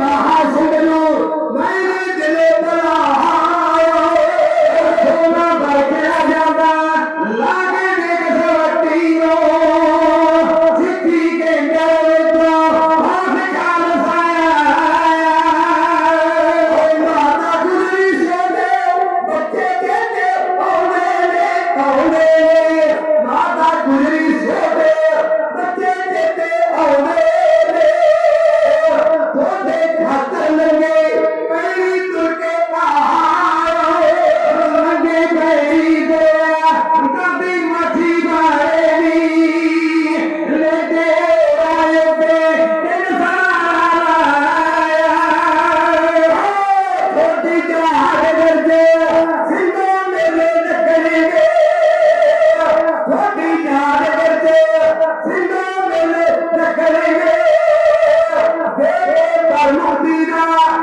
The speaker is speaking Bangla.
মহাজ তার মদিনা।